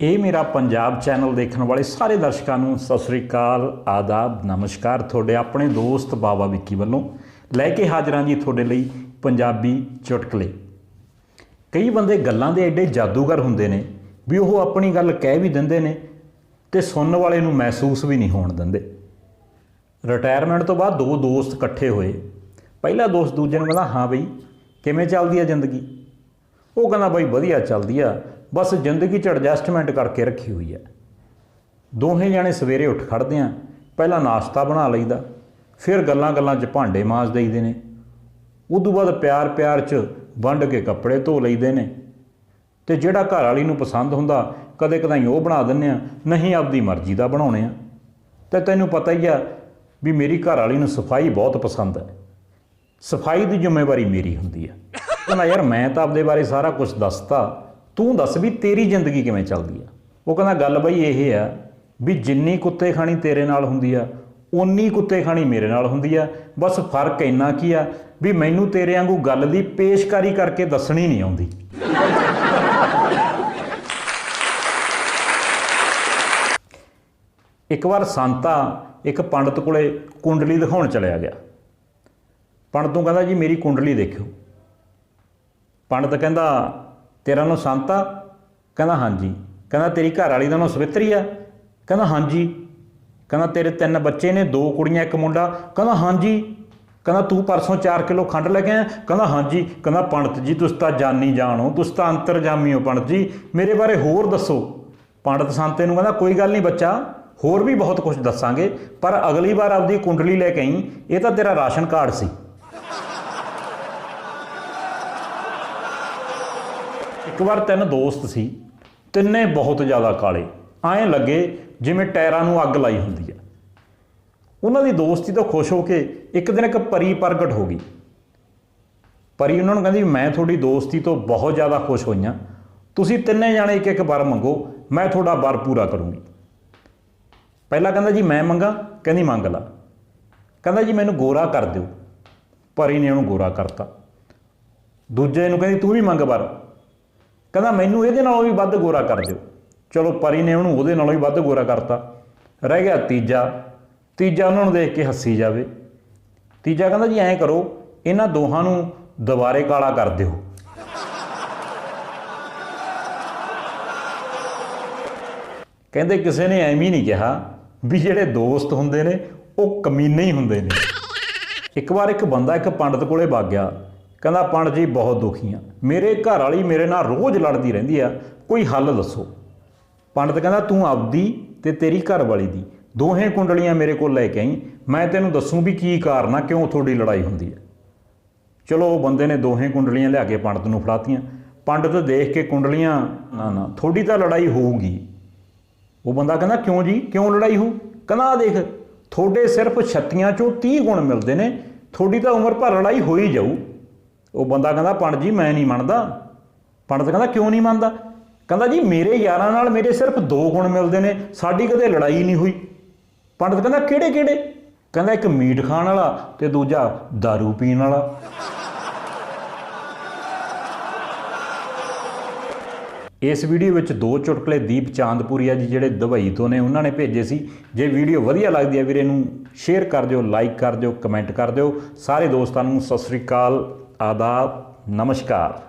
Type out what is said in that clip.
ਇਹ ਮੇਰਾ ਪੰਜਾਬ ਚੈਨਲ ਦੇਖਣ ਵਾਲੇ ਸਾਰੇ ਦਰਸ਼ਕਾਂ ਨੂੰ ਸਤਿ ਸ੍ਰੀ ਅਕਾਲ, ਆਦਾਬ, ਨਮਸਕਾਰ ਤੁਹਾਡੇ ਆਪਣੇ ਦੋਸਤ ਬਾਬਾ ਵਿੱਕੀ ਵੱਲੋਂ। ਲੈ ਕੇ ਹਾਜ਼ਰਾਂ ਜੀ ਤੁਹਾਡੇ ਲਈ ਪੰਜਾਬੀ ਚੁਟਕਲੇ। ਕਈ ਬੰਦੇ ਗੱਲਾਂ ਦੇ ਐਡੇ ਜਾਦੂਗਰ ਹੁੰਦੇ ਨੇ ਵੀ ਉਹ ਆਪਣੀ ਗੱਲ ਕਹਿ ਵੀ ਦਿੰਦੇ ਨੇ ਤੇ ਸੁਣਨ ਵਾਲੇ ਨੂੰ ਮਹਿਸੂਸ ਵੀ ਨਹੀਂ ਹੋਣ ਦਿੰਦੇ। ਰਿਟਾਇਰਮੈਂਟ ਤੋਂ ਬਾਅਦ ਦੋ ਦੋਸਤ ਇਕੱਠੇ ਹੋਏ। ਪਹਿਲਾ ਦੋਸਤ ਦੂਜੇ ਨੂੰ ਕਹਿੰਦਾ, ਹਾਂ ਬਈ, ਕਿਵੇਂ ਚੱਲਦੀ ਆ ਜ਼ਿੰਦਗੀ? ਉਹ ਕਹਿੰਦਾ, ਬਈ ਵਧੀਆ ਚੱਲਦੀ ਆ। ਬਸ ਜ਼ਿੰਦਗੀ 'ਚ ਐਡਜਸਟਮੈਂਟ ਕਰਕੇ ਰੱਖੀ ਹੋਈ ਹੈ। ਦੋਹੇ ਜਾਣੇ ਸਵੇਰੇ ਉੱਠ ਖੜਦੇ ਆ, ਪਹਿਲਾਂ ਨਾਸ਼ਤਾ ਬਣਾ ਲਈਦਾ, ਫਿਰ ਗੱਲਾਂ-ਗੱਲਾਂ 'ਚ ਭਾਂਡੇ ਮਾਂਜ ਦੇਈਦੇ ਨੇ। ਉਦੋਂ ਬਾਅਦ ਪਿਆਰ-ਪਿਆਰ 'ਚ ਵੰਡ ਕੇ ਕੱਪੜੇ ਧੋ ਲਈਦੇ ਨੇ। ਤੇ ਜਿਹੜਾ ਘਰ ਵਾਲੀ ਨੂੰ ਪਸੰਦ ਹੁੰਦਾ ਕਦੇ ਕਦਾਈ ਉਹ ਬਣਾ ਦਿੰਨੇ ਆ, ਨਹੀਂ ਆਪਦੀ ਮਰਜ਼ੀ ਦਾ ਬਣਾਉਣੇ ਆ। ਤੇ ਤੈਨੂੰ ਪਤਾ ਹੀ ਆ ਵੀ ਮੇਰੀ ਘਰ ਵਾਲੀ ਨੂੰ ਸਫ਼ਾਈ ਬਹੁਤ ਪਸੰਦ ਹੈ। ਸਫ਼ਾਈ ਦੀ ਜ਼ਿੰਮੇਵਾਰੀ ਮੇਰੀ ਹੁੰਦੀ ਆ ਕਹਿੰਦਾ, ਯਾਰ ਮੈਂ ਤਾਂ ਆਪਦੇ ਬਾਰੇ ਸਾਰਾ ਕੁਝ ਦੱਸਤਾ। ਤੂੰ ਦੱਸ ਵੀ ਤੇਰੀ ਜ਼ਿੰਦਗੀ ਕਿਵੇਂ ਚੱਲਦੀ ਆ? ਉਹ ਕਹਿੰਦਾ, ਗੱਲ ਬਈ ਇਹ ਆ ਵੀ ਜਿੰਨੀ ਕੁੱਤੇ ਖਾਣੀ ਤੇਰੇ ਨਾਲ ਹੁੰਦੀ ਆ ਉਨੀ ਕੁੱਤੇ ਖਾਣੀ ਮੇਰੇ ਨਾਲ ਹੁੰਦੀ ਆ। ਬਸ ਫ਼ਰਕ ਇੰਨਾ ਕੀ ਆ ਵੀ ਮੈਨੂੰ ਤੇਰੇ ਵਾਂਗੂ ਗੱਲ ਦੀ ਪੇਸ਼ਕਾਰੀ ਕਰਕੇ ਦੱਸਣੀ ਨਹੀਂ ਆਉਂਦੀ। ਇੱਕ ਵਾਰ ਸੰਤਾ ਇੱਕ ਪੰਡਤ ਕੋਲੇ ਕੁੰਡਲੀ ਦਿਖਾਉਣ ਚਲਿਆ ਗਿਆ। ਪੰਡਤ ਨੂੰ ਕਹਿੰਦਾ, ਜੀ ਮੇਰੀ ਕੁੰਡਲੀ ਦੇਖਿਓ। ਪੰਡਤ ਕਹਿੰਦਾ ਤੇਰਾ ਨਾਮ ਸੰਤਾ ਕਹਿੰਦਾ, ਹਾਂਜੀ। ਕਹਿੰਦਾ, ਤੇਰੀ ਘਰ ਵਾਲੀ ਦਾ ਨਾਮ ਸਵਿਤਰੀ ਆ? ਕਹਿੰਦਾ, ਹਾਂਜੀ। ਕਹਿੰਦਾ, ਤੇਰੇ ਤਿੰਨ ਬੱਚੇ ਨੇ, ਦੋ ਕੁੜੀਆਂ, ਇੱਕ ਮੁੰਡਾ। ਕਹਿੰਦਾ, ਹਾਂਜੀ। ਕਹਿੰਦਾ, ਤੂੰ ਪਰਸੋਂ 4 ਕਿਲੋ ਖੰਡ ਲੈ ਕੇ ਆਇਆ? ਕਹਿੰਦਾ, ਹਾਂਜੀ। ਕਹਿੰਦਾ, ਪੰਡਤ ਜੀ, ਤੁਸੀਂ ਤਾਂ ਜਾਨੀ ਜਾਣੋ। ਤੁਸੀਂ ਤਾਂ ਅੰਤਰਜਾਮੀ ਹੋ, ਪੰਡਤ ਜੀ। ਮੇਰੇ ਬਾਰੇ ਹੋਰ ਦੱਸੋ। ਪੰਡਤ ਸੰਤੇ ਨੂੰ ਕਹਿੰਦਾ, ਕੋਈ ਗੱਲ ਨਹੀਂ ਬੱਚਾ। ਹੋਰ ਵੀ ਬਹੁਤ ਕੁਝ ਦੱਸਾਂਗੇ। ਪਰ ਅਗਲੀ ਵਾਰ ਆਪਦੀ ਕੁੰਡਲੀ ਲੈ ਕੇ ਆਈ। ਇਹ ਤਾਂ ਤੇਰਾ ਰਾਸ਼ਨ ਕਾਰਡ ਸੀ। ਇੱਕ ਵਾਰ ਤਿੰਨ ਦੋਸਤ ਸੀ, ਤਿੰਨੇ ਬਹੁਤ ਜ਼ਿਆਦਾ ਕਾਲੇ। ਐਂ ਲੱਗੇ ਜਿਵੇਂ ਟਾਇਰਾਂ ਨੂੰ ਅੱਗ ਲਾਈ ਹੁੰਦੀ ਹੈ। ਉਹਨਾਂ ਦੀ ਦੋਸਤੀ ਤੋਂ ਖੁਸ਼ ਹੋ ਕੇ ਇੱਕ ਦਿਨ ਇੱਕ ਪਰੀ ਪ੍ਰਗਟ ਹੋ ਗਈ। ਪਰੀ ਉਹਨਾਂ ਨੂੰ ਕਹਿੰਦੀ, ਮੈਂ ਤੁਹਾਡੀ ਦੋਸਤੀ ਤੋਂ ਬਹੁਤ ਜ਼ਿਆਦਾ ਖੁਸ਼ ਹੋਈਆਂ ਤੁਸੀਂ ਤਿੰਨੇ ਜਾਣੇ ਇੱਕ ਇੱਕ ਵਾਰ ਮੰਗੋ, ਮੈਂ ਤੁਹਾਡਾ ਵਰ ਪੂਰਾ ਕਰੂੰਗੀ। ਪਹਿਲਾ ਕਹਿੰਦਾ, ਜੀ, ਮੈਂ ਮੰਗਾ? ਕਹਿੰਦੀ, ਮੰਗ ਲਾ। ਕਹਿੰਦਾ, ਜੀ, ਮੈਨੂੰ ਗੋਰਾ ਕਰ ਦਿਓ। ਪਰੀ ਨੇ ਉਹਨੂੰ ਗੋਰਾ ਕਰਤਾ। ਦੂਜੇ ਨੂੰ ਕਹਿੰਦੀ, ਤੂੰ ਵੀ ਮੰਗ ਵਰ। ਕਹਿੰਦਾ, ਮੈਨੂੰ ਇਹਦੇ ਨਾਲੋਂ ਵੀ ਵੱਧ ਗੋਰਾ ਕਰ ਦਿਓ। ਚਲੋ, ਪਰੀ ਨੇ ਉਹਨੂੰ ਉਹਦੇ ਨਾਲੋਂ ਵੀ ਵੱਧ ਗੋਰਾ ਕਰਤਾ। ਰਹਿ ਗਿਆ ਤੀਜਾ। ਤੀਜਾ ਉਹਨਾਂ ਨੂੰ ਦੇਖ ਕੇ ਹੱਸੀ ਜਾਵੇ। ਤੀਜਾ ਕਹਿੰਦਾ, ਜੀ, ਐਂ ਕਰੋ, ਇਹਨਾਂ ਦੋਹਾਂ ਨੂੰ ਦੁਬਾਰੇ ਕਾਲਾ ਕਰ ਦਿਓ। ਕਹਿੰਦੇ, ਕਿਸੇ ਨੇ ਐਵੇਂ ਨਹੀਂ ਕਿਹਾ ਵੀ ਜਿਹੜੇ ਦੋਸਤ ਹੁੰਦੇ ਨੇ, ਉਹ ਕਮੀਨੇ ਹੀ ਹੁੰਦੇ ਨੇ। ਇੱਕ ਵਾਰ ਇੱਕ ਬੰਦਾ ਇੱਕ ਪੰਡਤ ਕੋਲੇ ਵਗ ਗਿਆ। ਕਹਿੰਦਾ ਪੰਡਤ ਜੀ, ਬਹੁਤ ਦੁਖੀ ਆ। ਮੇਰੇ ਘਰ ਵਾਲੀ ਮੇਰੇ ਨਾਲ ਰੋਜ਼ ਲੜਦੀ ਰਹਿੰਦੀ ਆ। ਕੋਈ ਹੱਲ ਦੱਸੋ? ਪੰਡਤ ਕਹਿੰਦਾ, ਤੂੰ ਆਪਦੀ ਤੇ ਤੇਰੀ ਘਰ ਵਾਲੀ ਦੀ। ਦੋਹੇ ਕੁੰਡਲੀਆਂ ਮੇਰੇ ਕੋਲ ਲੈ ਕੇ ਆਈ। ਮੈਂ ਤੈਨੂੰ ਦੱਸੂ ਵੀ ਕੀ ਕਾਰਨ ਆ, ਕਿਉਂ ਤੁਹਾਡੀ ਲੜਾਈ ਹੁੰਦੀ ਹੈ ਚਲੋ, ਉਹ ਬੰਦੇ ਨੇ ਦੋਹੇ ਕੁੰਡਲੀਆਂ ਲਿਆ ਕੇ ਪੰਡਤ ਨੂੰ ਫੜਾਤੀਆਂ। ਪੰਡਤ ਦੇਖ ਕੇ ਕੁੰਡਲੀਆਂ, ਨਾ ਨਾ ਥੋੜੀ ਤਾਂ ਲੜਾਈ ਹੋਊਗੀ। ਉਹ ਬੰਦਾ ਕਹਿੰਦਾ, ਕਿਉਂ ਜੀ? ਕਿਉਂ ਲੜਾਈ ਹੋ ਕਹਿੰਦਾ ਆ ਦੇਖ, ਤੁਹਾਡੇ ਸਿਰਫ ਛੱਤੀਆਂ ਚੋਂ 30 ਗੁਣ ਮਿਲਦੇ ਨੇ। ਤੁਹਾਡੀ ਤਾਂ ਉਮਰ ਭਰ ਲੜਾਈ ਹੋ ਹੀ ਜਾਊ। ਉਹ ਬੰਦਾ ਕਹਿੰਦਾ ਪੰਡ ਜੀ, ਮੈਂ ਨਹੀਂ ਮੰਨਦਾ। ਪੰਡਤ ਕਹਿੰਦਾ, ਕਿਉਂ ਨਹੀਂ ਮੰਨਦਾ? ਕਹਿੰਦਾ, ਜੀ, ਮੇਰੇ ਯਾਰਾਂ ਨਾਲ ਮੇਰੇ ਸਿਰਫ ਦੋ ਗੁਣ ਮਿਲਦੇ ਨੇ, ਸਾਡੀ ਕਦੇ ਲੜਾਈ ਨਹੀਂ ਹੋਈ। ਪੰਡਤ ਕਹਿੰਦਾ, ਕਿਹੜੇ ਕਿਹੜੇ? ਕਹਿੰਦਾ, ਇੱਕ ਮੀਟ ਖਾਣ ਵਾਲਾ ਤੇ ਦੂਜਾ दारू ਪੀਣ ਵਾਲਾ। ਇਸ ਵੀਡੀਓ ਵਿੱਚ ਦੋ ਚੁਟਕਲੇ ਦੀਪ ਚਾਂਦਪੁਰੀਆ ਜੀ ਜਿਹੜੇ ਦੁਬਈ ਤੋਂ ਨੇ, ਉਹਨਾਂ ਨੇ ਭੇਜੇ ਸੀ। ਜੇ ਵੀਡੀਓ ਵਧੀਆ ਲੱਗਦੀ ਹੈ ਵੀਰੇ ਨੂੰ ਸ਼ੇਅਰ ਕਰ ਦਿਓ ਲਾਈਕ ਕਰ ਦਿਓ ਕਮੈਂਟ ਕਰ ਦਿਓ। ਸਾਰੇ ਦੋਸਤਾਂ ਨੂੰ ਸਤਿ ਸ੍ਰੀ ਅਕਾਲ, ਆਦਾਬ, ਨਮਸਕਾਰ।